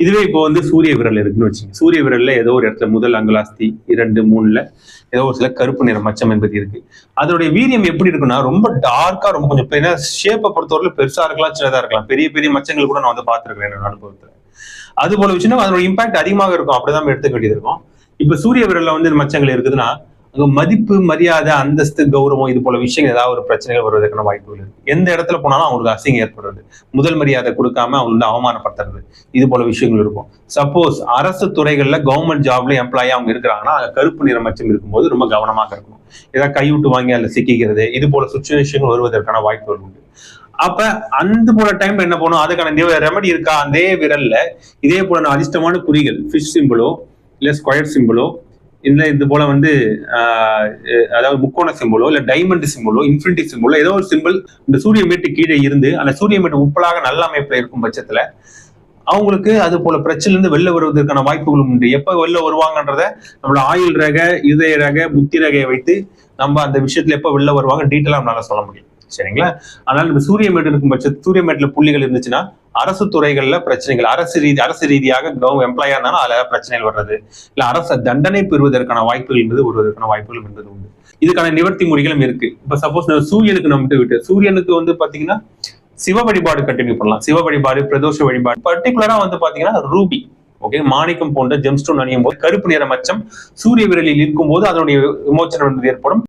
இதுவே இப்போ வந்து சூரிய விரல் இருக்குன்னு வச்சுங்க சூரிய விரல்ல ஏதோ ஒரு இடத்துல முதல் அங்கலாஸ்தி இரண்டு மூணுல ஏதோ ஒரு சில கருப்பு நிற மச்சம் என்பது இருக்கு. அதனுடைய வீரியம் எப்படி இருக்குன்னா ரொம்ப டார்க்கா ரொம்ப கொஞ்சம் ஏன்னா ஷேப்பை பொறுத்தவரையில பெருசா இருக்கலாம் சின்னதா இருக்கலாம். பெரிய பெரிய மச்சங்கள் கூட நான் வந்து பாத்துருக்கேன் என்னோட அனுபவத்துல. அது போல விஷயம் அதனோட இம்பாக்ட் அதிகமாக இருக்கும். அப்படிதான் எடுத்துக்க வேண்டியது இருக்கும். இப்ப சூரிய விரல்ல வந்து மச்சங்கள் இருக்குதுன்னா மதிப்பு மரியாதை அந்தஸ்து கௌரவம் இது போல விஷயங்கள் ஏதாவது ஒரு பிரச்சனைகள் வருவதற்கான வாய்ப்புகள் இருக்கு. எந்த இடத்துல போனாலும் அவங்களுக்கு அசிங்கம் ஏற்படுறது. முதல் மரியாதை கொடுக்காம அவங்க வந்து அவமானப்படுத்துறது. இது போல விஷயங்கள் இருக்கும். சப்போஸ் அரசு துறைகள்ல கவர்மெண்ட் ஜாப்ல எம்ப்ளாயி அவங்க இருக்கிறாங்கன்னா அங்க கருப்பு நிறமச்சம் இருக்கும்போது ரொம்ப கவனமாக இருக்கணும். ஏதாவது கைவிட்டு வாங்கி அதுல சிக்கிக்கிறது இது போல சுச்சுவேஷன் வருவதற்கான வாய்ப்புகள் உண்டு. அப்ப அந்த போல டைம்ல என்ன பண்ணும்? அதுக்கான ரெமடி இருக்கா? அதே விரல்ல இதே போல அதிர்ஷ்டமான குறிகள் ஃபிஷ் சிம்பிளோ இல்ல ஸ்கொயர் சிம்பிளோ இந்த இது போல வந்து அதாவது முக்கோண சிம்பிளோ இல்ல டைமண்ட் சிம்பிளோ இன்ஃபினிட்டி சிம்பிளோ ஏதோ ஒரு சிம்பிள் இந்த சூரிய மீட்டு கீழே இருந்து அந்த சூரிய மீட்டு உப்பலாக நல்ல அமைப்புல இருக்கும் பட்சத்துல அவங்களுக்கு அது போல பிரச்சனை இருந்து வெளில வருவதற்கான வாய்ப்புகளும் உண்டு. எப்ப வெளில வருவாங்கன்றத நம்மளோட ஆயுள் ரக இதய ரக புத்தி ரகையை வைத்து நம்ம அந்த விஷயத்துல எப்ப வெளில வருவாங்க டீட்டெயிலா நம்மளால சொல்ல முடியும். சரிங்களா? அதனால இந்த சூரிய மேட்டு இருக்கும் பட்சத்து சூரிய புள்ளிகள் இருந்துச்சுன்னா அரசு துறைகள்ல பிரச்சனைகள் அரசு ரீதி அரசு ரீதியாக கவர்மெண்ட் எம்ப்ளாயா இருந்தாலும் அதுல பிரச்சனைகள் வர்றது. இல்ல அரசு தண்டனை பெறுவதற்கான வாய்ப்புகள் என்பது ஒருவதற்கான வாய்ப்புகள் என்பது உண்டு. இதுக்கான நிவர்த்தி முறைகளும் இருக்கு. இப்ப சப்போஸ் சூரியனுக்கு நம்ம விட்டு சூரியனுக்கு வந்து பாத்தீங்கன்னா சிவ வழிபாடு கண்டினியூ பண்ணலாம். சிவ வழிபாடு பிரதோஷ வழிபாடு. பர்டிகுலரா வந்து பாத்தீங்கன்னா ரூபி. ஓகே மாணிக்கம் போன்ற ஜெம்ஸ்டோன் அணியும் போது கருப்பு நிற மச்சம் சூரிய விரலில் இருக்கும்போது அதனுடைய விமோச்சனம் என்பது ஏற்படும்.